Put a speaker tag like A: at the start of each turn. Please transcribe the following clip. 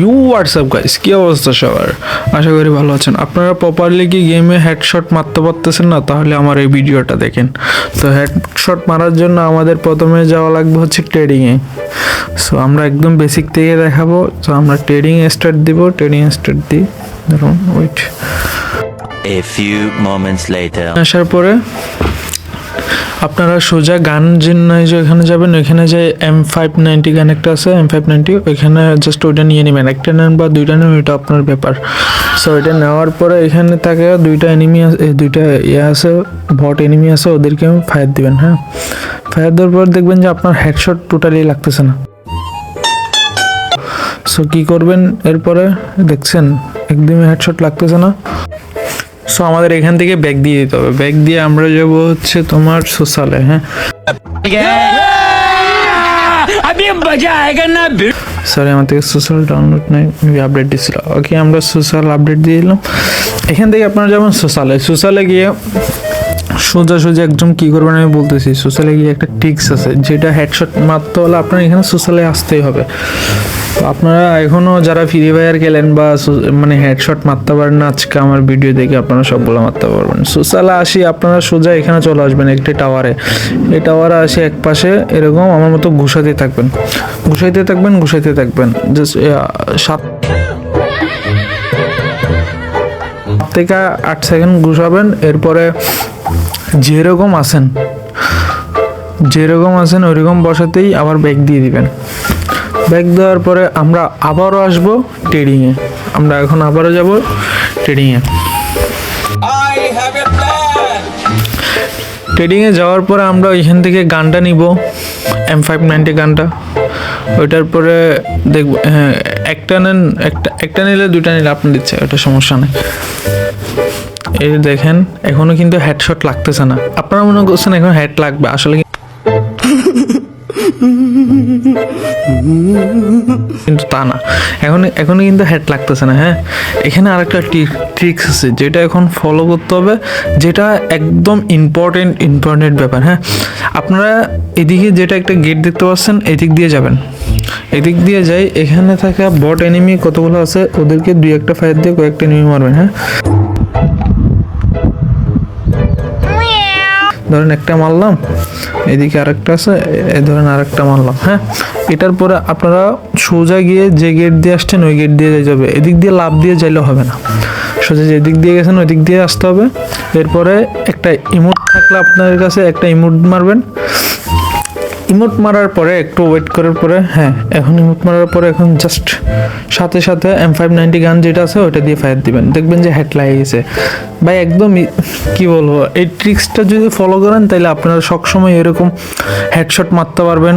A: You WhatsApp guys কি অবস্থা সবার? আশা করি ভালো আছেন। আপনারা প্রপারলি কি গেমে হেডশট মারতে পারতেছেন না? তাহলে আমার এই ভিডিওটা দেখেন। তো হেডশট মারার জন্য আমাদের প্রথমে যাওয়া লাগবে হচ্ছে ট্রেডিংয়ে সো আমরা একদম বেসিক থেকে দেখাবো। তো আমরা ট্রেডিং স্টার্ট দিব। ট্রেডিং স্টার্ট দিই ধরুন wait
B: A few moments later.
A: আসার পরে আপনারা সোজা গান যে নাই যে এখানে যাবেন, ওইখানে যে এম ফাইভ নাইনটি গান একটা আছে এম ফাইভ নাইনটি ওইখানে জাস্ট ওইটা নিয়ে নেবেন। একটা নেন বা দুইটা নেন, ওইটা আপনার ব্যাপার। সো এটা নেওয়ার পরে এখানে থাকে দুইটা এনিমি আছে দুইটা ইয়ে আছে ভট এনিমি আছে, ওদেরকে ফায়ার দিবেন হ্যাঁ? ফায়ার দেওয়ার পর দেখবেন যে আপনার হেডশট টোটালি লাগতেছে না। সো কি করবেন? এরপরে দেখছেন, একদমই হেডশট লাগতেছে না। সো আমাদের এখান থেকে ব্যাগ দিয়ে দিতে হবে। ব্যাগ দিয়ে আমরা যাব হচ্ছে তোমার সোশ্যালে হ্যাঁ? সরি আমার থেকে সোশ্যাল ডাউনলোড নাই আপডেট দিছিল। ওকে আমরা সোশ্যাল আপডেট দিয়ে দিলাম। এখান থেকে আপনারা যাবেন সোশ্যালে সোশ্যালে গিয়ে সোজা সোজা একদম কী করবেন আমি বলতেছি, সোশ্যালে গিয়ে একটা টিক্স আছে, যেটা হেডশট মারতে হলে আপনার এখানে সোশ্যালে আসতেই হবে। তো আপনারা এখনও যারা ফ্রি ফায়ার খেলেন বা মানে হেডশট মারতে পারেন না আজকে আমার ভিডিও দেখে আপনারা সবগুলো মারতে পারবেন। সোশ্যালে আসি, আপনারা সোজা এখানে চলে আসবেন একটি টাওয়ারে এই টাওয়ারে আসি এক পাশে এরকম আমার মতো ঘুষাতে থাকবেন। ঘুষাইতে থাকবেন ঘুষাইতে থাকবেন। জাস্ট সাত থেকে আট সেকেন্ড ঘুষাবেন এরপরে যেরকম আসেন যেরকম আছেন ওইরকম বসাতেই আবার ব্যাগ দিয়ে দিবেন। ব্যাগ দেওয়ার পরে আমরা আবারও আসব ট্রেডিংয়ে আমরা এখন আবারও যাব ট্রেডিংয়ে ট্রেডিংয়ে যাওয়ার পরে আমরা ওইখান থেকে গানটা নিব এম ফাইভ নাইনটি গানটা। ওইটার পরে দেখব হ্যাঁ একটা নেন, একটা একটা নিলে দুইটা নিলে আপনি দিচ্ছে ওটা সমস্যা নেই। এই দেখেন, এখনও কিন্তু হেডশট লাগতেছে না। আপনারা মনে করছেন এখন হেড লাগবে, আসলে তা না। এখন এখনও কিন্তু হেড লাগতেছে না হ্যাঁ? এখানে আরেকটা ট্রিক্স আছে, যেটা এখন ফলো করতে হবে, যেটা একদম ইম্পর্টেন্ট ইম্পর্টেন্ট ব্যাপার হ্যাঁ? আপনারা এদিকে যেটা একটা গেট দেখতে পাচ্ছেন, এদিক দিয়ে যাবেন। এদিক দিয়ে যাই, এখানে থাকা বট এনিমি কতগুলো আছে, ওদেরকে দুই একটা ফায়ার দিয়ে কয়েকটা এনিমি মারবেন হ্যাঁ? ধরেন একটা মারলাম, এদিকে আরেকটা আছে এ ধরেন আরেকটা মারলাম হ্যাঁ? এটার পরে আপনারা সোজা গিয়ে যে গেট দিয়ে আসছেন, ওই গেট দিয়ে যাবে এদিক দিয়ে লাভ দিয়ে যাইলে হবে না। সোজা যে দিক দিয়ে গেছেন, ওই দিক দিয়ে আসতে হবে। এরপরে একটা ইমোট থাকলে আপনার কাছে একটা ইমোট মারবেন। ইমোট মারার পরে, একটু ওয়েট করার পরে হ্যাঁ এখন ইমোট মারার পরে এখন জাস্ট সাথে সাথে এম ফাইভ নাইনটি গান যেটা আছে ওটা দিয়ে ফায়ার দিবেন। দেখবেন যে হেড লাগিয়ে গেছে। ভাই, একদম কি বলব? এই ট্রিক্সটা যদি ফলো করেন তাহলে আপনারা সবসময় এরকম হেডশট মারতে পারবেন।